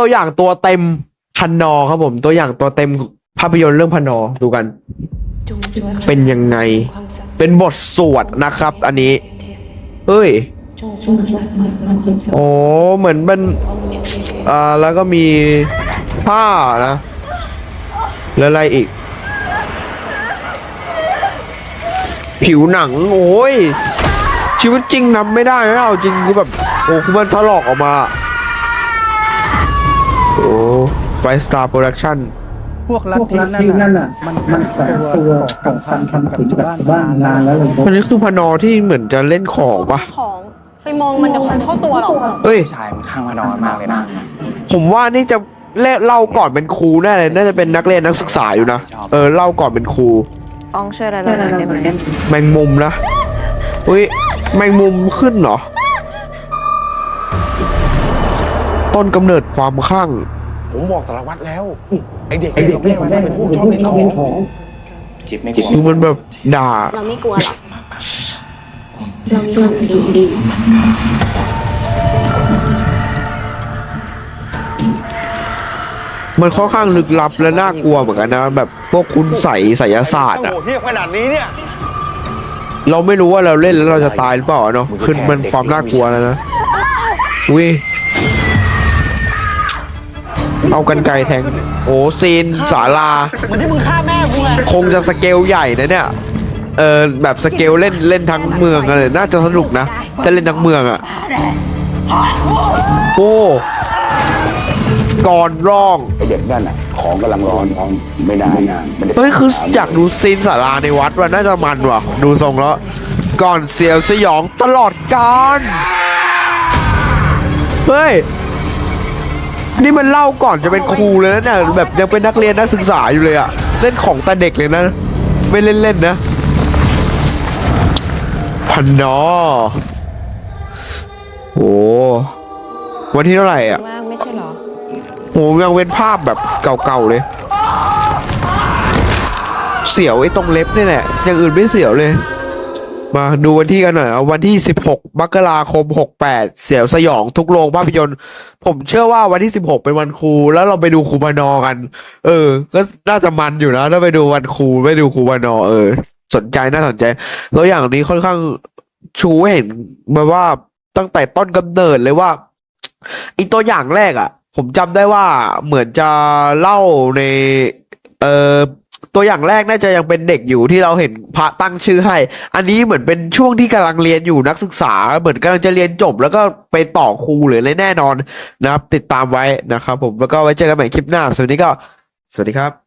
ตัวอย่างตัวเต็มพันนอครับผม ตัวอย่างตัวเต็มภาพยนตร์เรื่องพันนอดูกัน เป็นยังไง เป็นบทสวดนะครับ อันนี้ เฮ้ยโอ้เหมือนเป็นอ่าแล้วก็มีผ้านะ แล้วอะไรอีก ผิวหนัง โอ้ยชีวิตจริงนำไม่ได้นะเอาจริงคือแบบ โอ้คือมันถลอกออกมา ไฟสตาร์โปรดักชั่นพวกลัทธินั่นน่ะ มันมันแฝงตัวก่อกังพันกับชาวบ้านมานานแล้วเลยมันนี้คือพนอที่เหมือนจะเล่นของปะของไปมองมันเดี๋ยวของเข้าตัวหรอกเอ้ยชายมันข้างมานอนมากเลยนะ ผมว่านี่จะเล่เล่าก่อนเป็นครูแน่เลยน่าจะเป็นนักเรียนนักศึกษาอยู่นะ เออเล่าก่อนเป็นครูอองช่วยอะไรเราหน่อยได้ไหมแมงมุมนะอุ้ยแมงมุมขึ้นเหรอ ต้นกำเนิดความข้าง ผมบอกสารวัตรแล้ว ไอเด็กเนี่ยแม่มันเป็นพวกชอบเล่นของ จิบไม่กลัวดูมันแบบด่า เราไม่กลัวหรอกมันค่อนข้างลึกลับและน่ากลัวเหมือนกันนะแบบพวกคุณใสยไสยศาสตร์อะโอ้โหเทียบขนาดนี้เนี่ย เราไม่รู้ว่าเราเล่นแล้วเราจะตายหรือเปล่าเนาะคือมันความน่ากลัวแล้วนะอุ้ย เอากันไกรแทง โอ้ซีนศาลาเหมือนที่มึงฆ่าแม่กูไงคงจะสเกลใหญ่นะเนี่ย เออแบบสเกลเล่นเล่นทั้งเมืองอะไรน่าจะสนุกนะถ้าเล่นทั้งเมืองอะโอ้ก่อนร้องไอเด็กนั่นอะของกำลังร้อนร้อนไม่ได้นะไม่ได้เฮ้ยคืออยากดูซีนศาลาในวัดว่าน่าจะมันว่ะ ดูทรงแล้ว ก่อนเสียวสยองตลอดกาลเฮ้ย นี่มันเล่าก่อนจะเป็นครูเลยนะเนี่ยแบบยังเป็นนักเรียนนักศึกษาอยู่เลยอะเล่นของแต่เด็กเลยนะ ไม่เล่นเล่นๆนะ พันนอโอ้วันที่เท่าไหร่อะว่างไม่ใช่เหรอโหยังเป็นภาพแบบเก่าๆเลย เสียวไอ้ตรงเล็บนี่แหละอย่างอื่นไม่เสียวเลย มาดูวันที่กันหน่อยเอาวันที่ 16 มกราคม 68 เสียวสยองทุกโรงภาพยนตร์ ผมเชื่อว่าวันที่ 16 เป็นวันครู แล้วเราไปดูครูบานอกัน เออ ก็น่าจะมันอยู่นะถ้าไปดูวันครูไปดูครูบานอเออ สนใจน่าสนใจ แล้วอย่างนี้ค่อนข้างชูเห็นมาว่าตั้งแต่ต้นกำเนิดเลยว่าอีตัวอย่างแรกอะ ผมจำได้ว่าเหมือนจะเล่าใน เออ ตัวอย่างแรกน่าจะยังเป็นเด็กอยู่ที่เราเห็นพระตั้งชื่อให้ อันนี้เหมือนเป็นช่วงที่กำลังเรียนอยู่นักศึกษา เหมือนกำลังจะเรียนจบ แล้วก็ไปต่อครูหรืออะไรแน่นอนนะครับ ติดตามไว้นะครับ ผมแล้วก็ไว้เจอกันใหม่คลิปหน้าสวัสดีก็ สวัสดีครับ